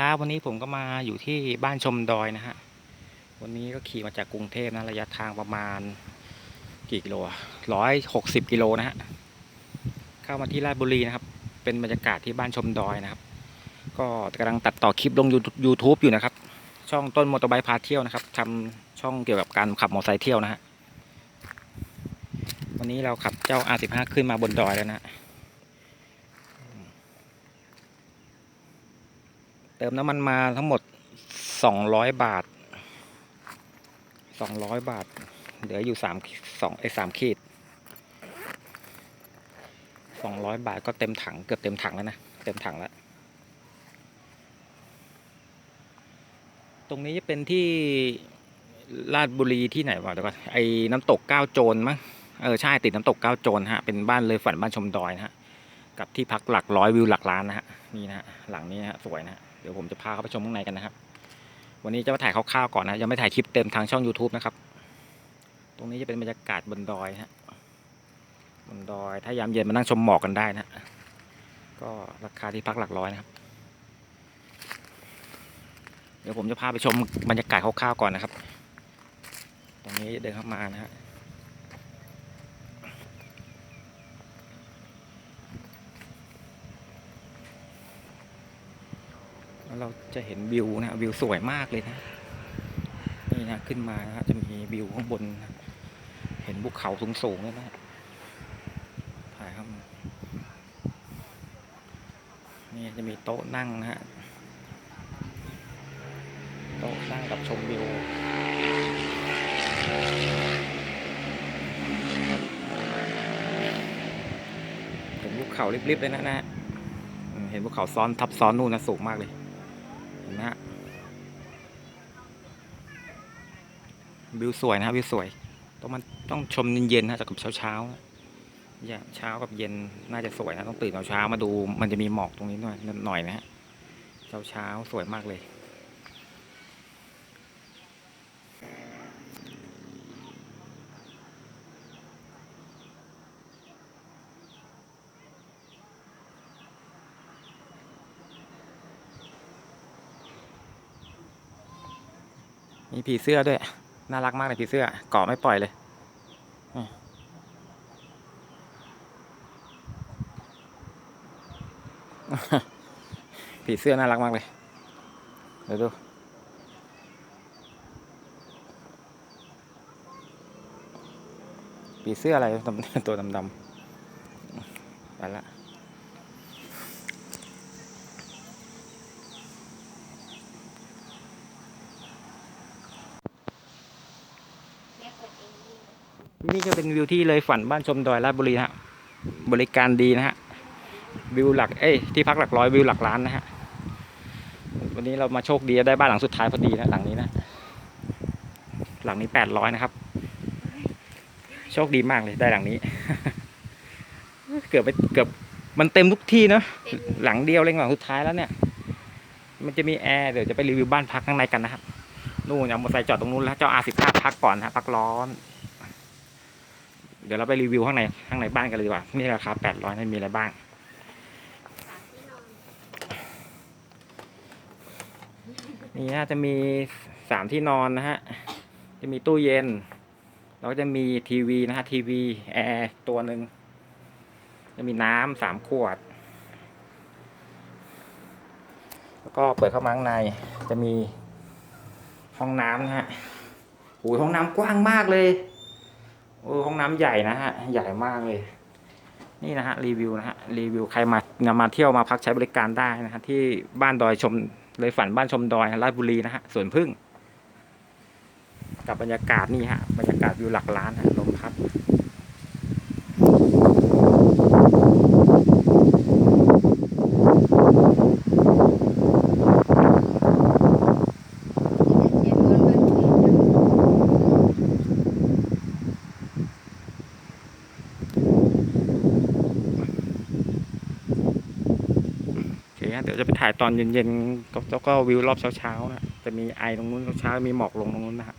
ครับวันนี้ผมก็มาอยู่ที่บ้านชมดอยนะฮะ วันนี้ก็ขี่มาจากกรุงเทพนะระยะทางประมาณกี่กิโลร้อยหกสิบกิโลนะฮะ เข้ามาที่ราชบุรีนะครับ เป็นบรรยากาศที่บ้านชมดอยนะครับ ก็กำลังตัดต่อคลิปลงยูทูบอยู่นะครับ ช่องต้นมอเตอร์ไบค์พาเที่ยวนะครับทำช่องเกี่ยวกับการขับมอเตอร์ไซค์เที่ยวนะฮะ วันนี้เราขับเจ้า R15 ขึ้นมาบนดอยแล้วนะฮะ เติมน้ำมันมาทั้งหมดสองร้อยบาทสองร้อยบาท เหลืออยู่สามสองไอ้สามขีดสองร้อยบาทก็เต็มถังเกือบเต็มถังแล้วนะ เต็มถังแล้ว ตรงนี้จะเป็นที่ลาดบุรีที่ไหนวะเดี๋ยวก่อนไอ้น้ำตกก้าโจรมั้งเออใช่ติดน้ำตกก้าโจรฮะเป็นบ้านเลยฝันบ้านชมดอยนะฮะกับที่พักหลักร้อยวิวหลักล้านนะฮะนี่นะฮะหลังนี้ฮะสวยนะฮะ เดี๋ยวผมจะพาเขาไปชมข้างในกันนะครับ วันนี้จะมาถ่ายคร่าวๆก่อนนะยังไม่ถ่ายคลิปเต็มทางช่อง YouTube นะครับ ตรงนี้จะเป็นบรรยากาศบนดอยฮะบนดอยถ้ายามเย็นมานั่งชมหมอกกันได้นะฮะก็ราคาที่พักหลักร้อยนะครับ เดี๋ยวผมจะพาไปชมบรรยากาศคร่าวๆก่อนนะครับ ตรงนี้เดินเข้ามานะฮะ แล้ว เราจะเห็นวิวนะวิวสวยมากเลยนะนี่นะขึ้นมานะฮะจะมีวิวข้างบนนะเห็นภูเขาสูงๆเลยนะถ่ายครับนี่จะมีโต๊ะนั่งนะฮะโต๊ะนั่งกับชมวิวเห็นภูเขาริบๆเลยนะนะเห็นภูเขาซ้อนทับซ้อนนู่นนะสูงมากเลย ห็นไหมฮะวิวสวยนะครับวิวสวย ต้องมันต้องชมเย็นๆนะจากกับเช้าเช้าๆนะอย่าเช้ากับเย็นน่าจะสวยนะต้องตื่นเช้ามาดู มันจะมีหมอกตรงนี้หน่อยหน่อยนะฮะเช้าเช้าๆสวยมากเลย มีผีเสื้อด้วย น่ารักมากเลยผีเสื้อเกาะไม่ปล่อยเลยผีเสื้อน่ารักมากเลยเดี๋ยวดูผีเสื้ออะไรตัวดำๆไปละ นี่ก็เป็นวิวที่เลยฝันบ้านชมดอยราชบุรีฮะบริการดีนะฮะวิวหลักเอ้ยที่พักหลักร้อยวิวหลักล้านนะฮะวันนี้เรามาโชคดีได้บ้านหลังสุดท้ายพอดีนะหลังนี้นะ หลังนี้แปดร้อยนะครับ โชคดีมากเลยได้หลังนี้ เกือบไปเกือบมันเต็มทุกที่เนอะหลังเดียวเลยหลังสุดท้ายแล้วเนี่ย มันจะมีแอร์เดี๋ยวจะไปรีวิวบ้านพักข้างในกันนะครับนู่นเอามอเตอร์ไซค์จอดตรงนู้นแล้วเจ้าอาสิบห้าพักก่อนนะฮะพักร้อน เดี๋ยวเราไปรีวิวข้างในข้างในบ้านกันเลยดีกว่านี่ราคาแปดร้อยนี่มีอะไรบ้างนี่นะจะมีสามที่นอนนะฮะ จะมีตู้เย็น แล้วก็จะมีทีวีนะฮะทีวีแอร์ตัวหนึ่งจะมีน้ำสามขวด แล้วก็เปิดเข้ามาข้างในจะมีห้องน้ำนะฮะโอ้ยห้องน้ำกว้างมากเลย โอ้ห้องน้ำใหญ่นะฮะ ใหญ่มากเลย นี่นะฮะรีวิวนะฮะรีวิวใครมามาเที่ยวมาพักใช้บริการได้นะฮะที่บ้านดอยชมเลยฝันบ้านชมดอยราชบุรีนะฮะสวนพึ่ง กับบรรยากาศนี่ฮะบรรยากาศวิวหลักล้านฮะลมพัด โอเคฮะเดี๋ยวจะไป ถ่ายตอนเย็นๆก็แล้วก็วิวรอบเช้าๆนะจะมีไอตรงนู้นเช้ามีหมอกลงตรงนู้นนะฮะ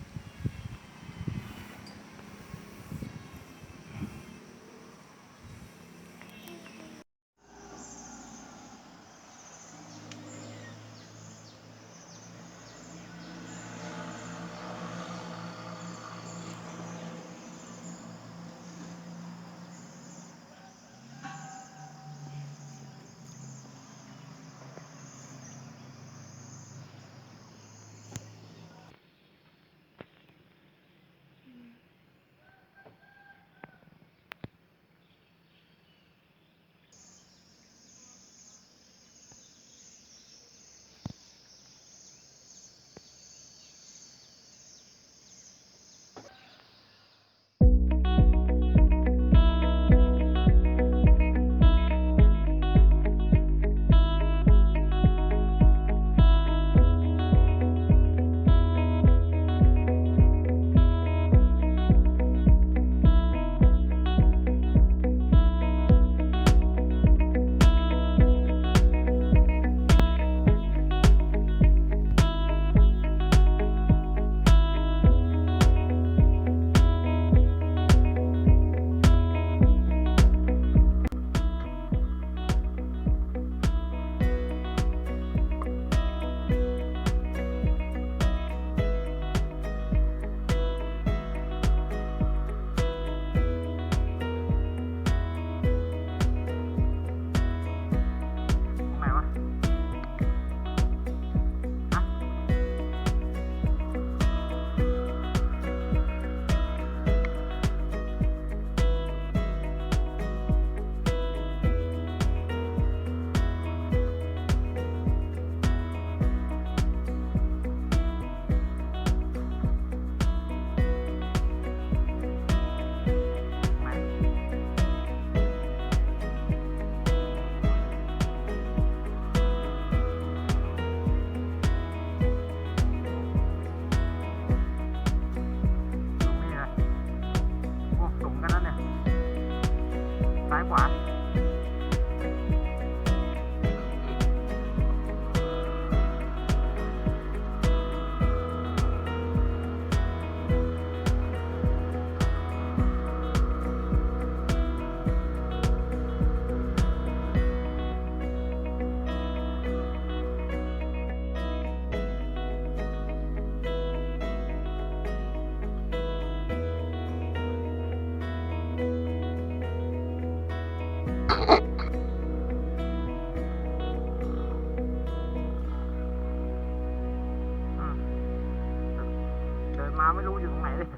มาไม่รู้อยู่ตรงไหนเลย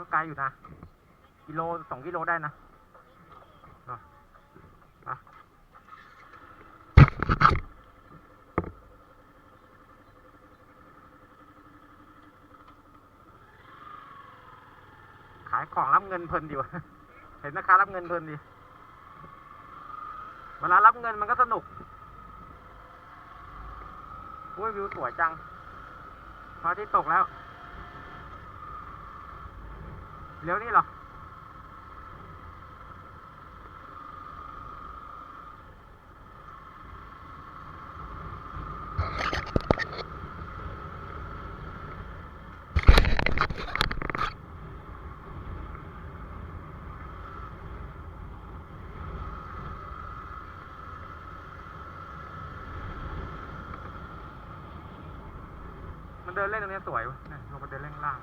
ก็ไกลอยู่นะ กิโลสองกิโลได้นะขายของรับเงินเพลินดีวะเห็นนะคะรับเงินเพลินดี เวลารับเงินมันก็สนุกอุ้ยวิวสวยจังพระอาที่ตกแล้ว เลี้วนี่เหรอ มันเดินเล่นตรงนี้สวยเว้ยนี่ยลงมาเดินเล่นข้างล่าง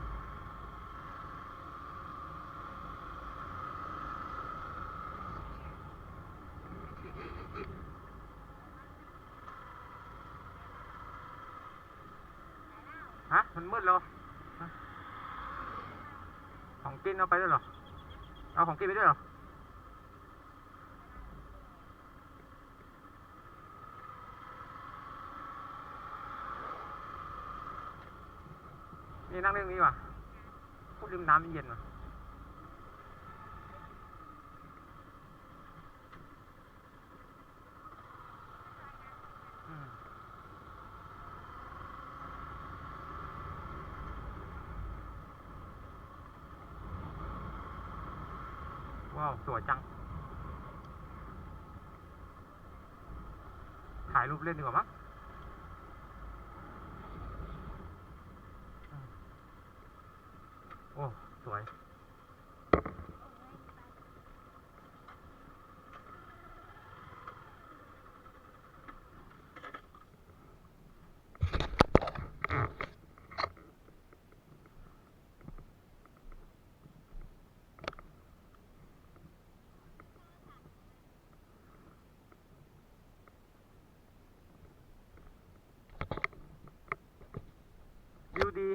ฮะ มืดแล้วของกินเอาไปด้วยเหรอ เอาของกินไปด้วยเหรอ นี่นั่งเรื่องนี้ว่ะพูดริมน้ำเย็นว่ะ อืมว้าว สวยจัง ถ่ายรูปเล่นดีกว่ามั้งโอ้ สวย วิวดี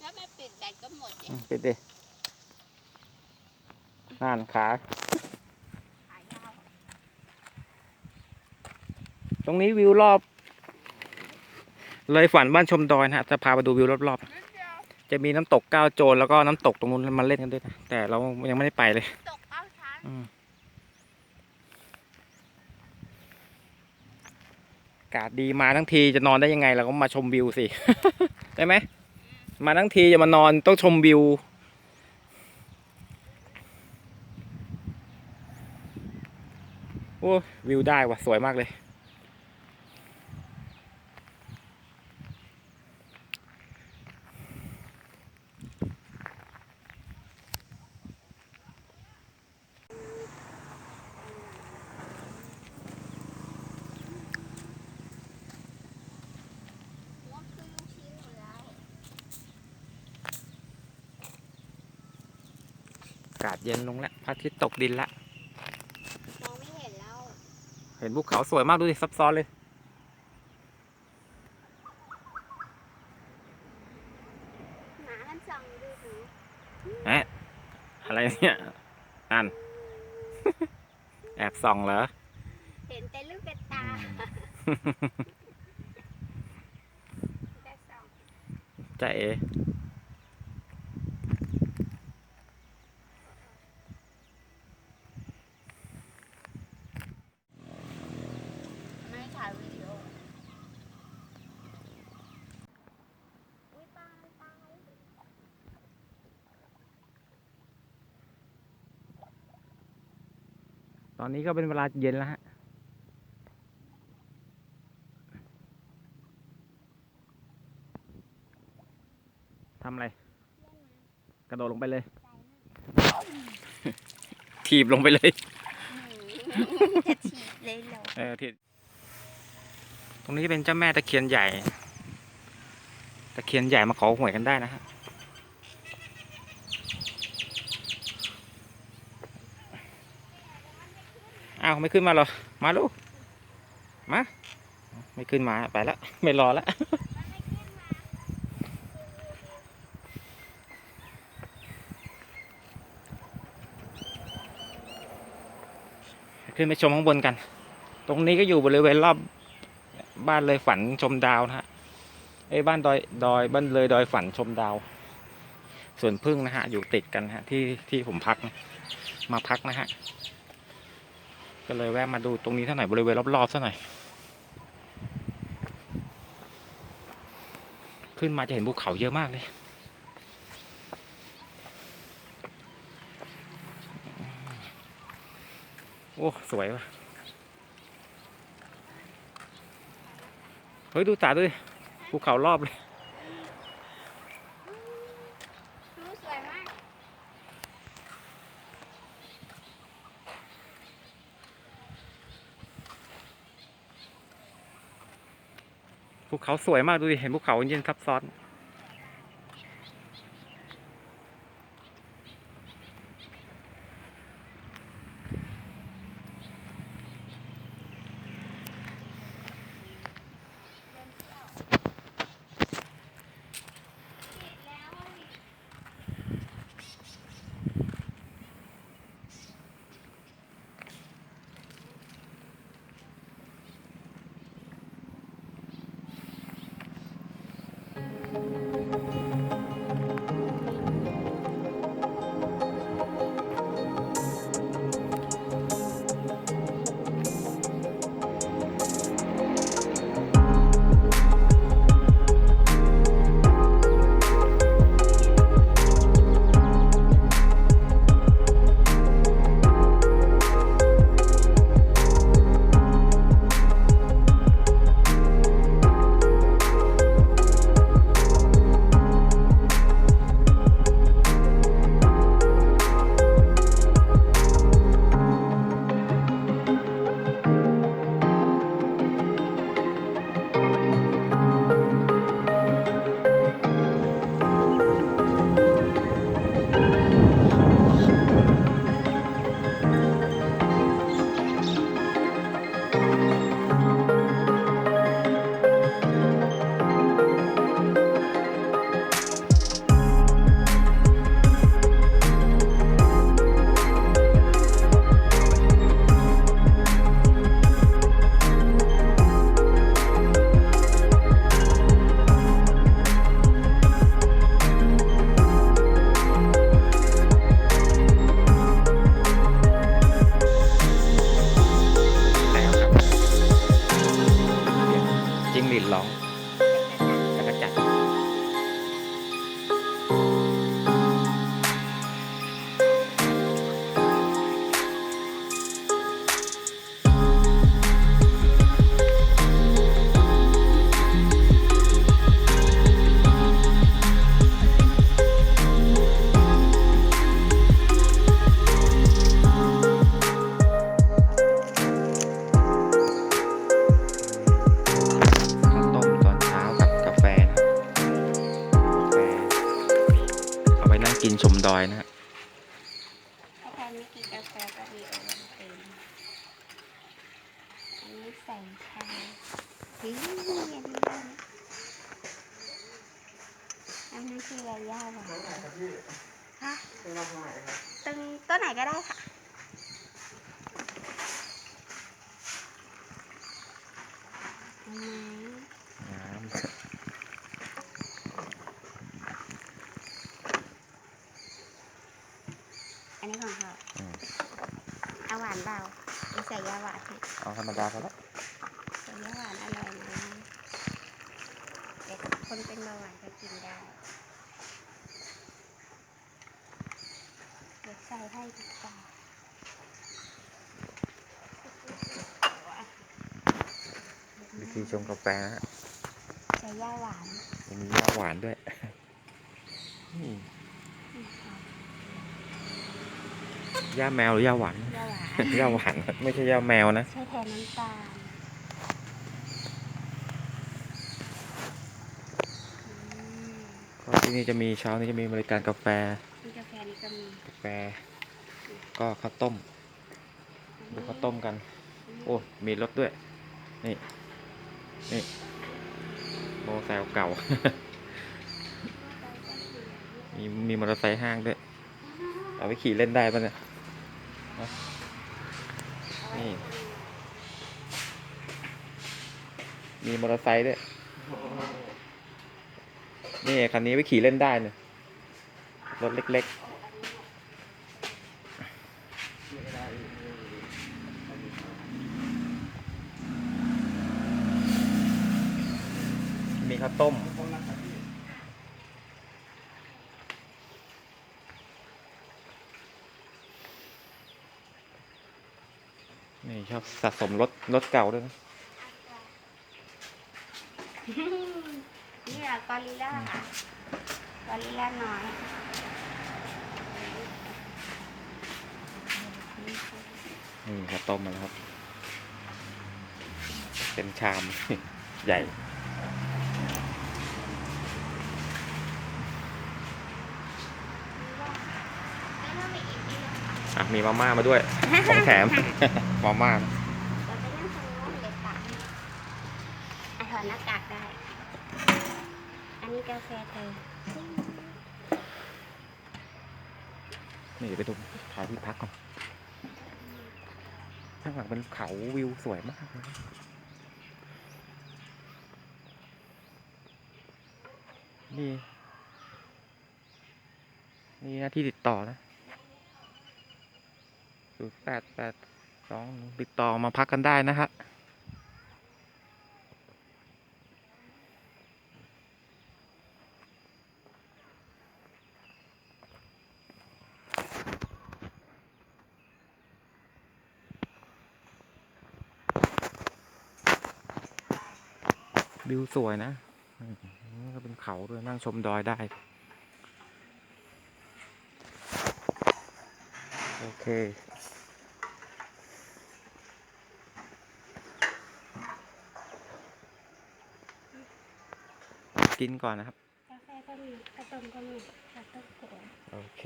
ถ้าไม่ปิดแบตก็หมดอืมปิดดินั่นขา ขายยาวตรงนี้วิวรอบ เลยฝันบ้านชมดอยนะฮะจะพาไปดูวิวรอบนิดเดียวๆ จะมีน้ำตกก้าวโจรแล้วก็น้ำตกตรงนู้นมาเล่นกันด้วยนะแต่เรายังไม่ได้ไปเลย ตกเอาชั้นอืมากาศดีมาทั้งทีจะนอนได้ยังไงเราก็มาชมวิวสิ ได้ไหม มาทั้งทีจะมานอนต้องชมวิว โอ้วิวได้ว่ะสวยมากเลย หัวคือลูกชิ้นหมดแล้ว อากาศเย็นลงแล้วพระอาทิตย์ตกดินละมองไม่เห็นแล้ว เห็นภูเขาสวยมากดูดิซับซ้อนเลย หมามันส่องดูหนูแอะอะไรเนี่ยอันแอบส่องเหรอ เห็นแต่ลูกกระตาแต่ส่องจะเอ ไม่ถ่ายวิดีโออุ๊ยตายตาย ตอนนี้ก็เป็นเวลาเย็นแล้วฮะ ทำอะไร กระโดดลงไปเลย ถีบลงไปเลย จะฉีดเลยเหรอเออถีบตรงนี้เป็นเจ้าแม่ตะเคียนใหญ่ ตะเคียนใหญ่มาขอหวยกันได้นะฮะ อาไม่ขึ้นมาหรอ มาลูก มา ไม่ขึ้นมาไปแล้วไม่รอแล้วขึ้นไปชมข้างบนกัน ตรงนี้ก็อยู่บริเวณรอบบ้านเลยฝันชมดาวนะฮะไอ้ยบ้านดอยดอยบ้านเลยดอยฝันชมดาว ส่วนพึ่งนะฮะอยู่ติดกันฮะที่ที่ผมพัก มาพักนะฮะ ก็เลยแวะมาดูตรงนี้ท่าไหร่อยบริเวณรอบๆเท่าไหร่อย ขึ้นมาจะเห็นภูเขาเยอะมากเลย โอ้ สวยว่ะ เฮ้ย ดูตาด้วยภูเขารอบเลย รู้สวยมาก ภู เขาสวยมากดูดิเห็นภูเขาเย็นซับซ้อนาหวานเบาไม่ใส่ยาหวานให้เอาธรรมดาพอแล้วใส่ยาหวานอร่อยนะแต่คนเป็นเบาหวานก็กินได้เดี๋ยวใส่ให้ดีกว่าวิธีชงกาแฟนะฮะใส่ยาหวานมียาหวานด้วยอืมย่าแมวหรือย่าหวาน ยาหวานย่าหวานไม่ใช่ย่าแมวนะ ใช้แทนน้ำตาลอืมก็ที่นี่จะมีเช้านี้จะมีบริการกาแฟนี่กาแฟนี่ก็มีกาแฟ ก็ข้าวต้ม ดูข้าวต้มกัน โอ้มีรสด้วย นี่ นี่โมอเตอร์ไซค์เก่า มีมีมอเตอร์ไซค์ห้างด้วย เอาไปขี่เล่นได้ปะเนี่ยฮะ นี่ มีมอเตอร์ไซค์ด้วย นี่คันนี้ไปขี่เล่นได้เนี่ยรถเล็กๆ มีข้าวต้ม นี่ชอบสะสมรถรถเก่าด้วยนะนี่แหละกอริลล่ากอริลล่าน้อยนี่ข้าวต้มมาแล้วครับเป็นชาม ใหญ่ อะมีมาม่ามาด้วยของแถม มาม่าเราไปนั่งตรงโน้นเดี๋ยวตักอะถอดหน้ากากได้ อันนี้กาแฟเธอนี่เดี๋ยวไปดูถ่ายที่พักก่อนข้างหลังเป็นเขาวิวสวยมากเลยนี่ นี่หน้าที่ติดต่อนะ ศูนย์แปดแปดสองติดต่อมาพักกันได้นะฮะวิวสวยนะอืมก็เป็นเขาด้วยนั่งชมดอยได้ โอเค กินก่อนนะครับ กาแฟก็มีกระต้มก็มีกระต้มโขงโอเค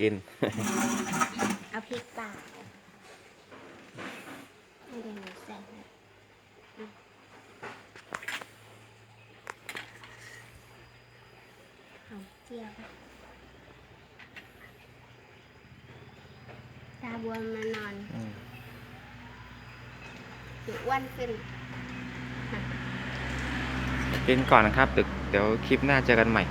กิน เอาพริกเปล่าไม่ได้หนูใส่นะอืมหอมเจียวตาบวมมานอนอืม หนูอ้วนขึ้น กินก่อนนะครับเดี๋ยวคลิปหน้าเจอกันใหม่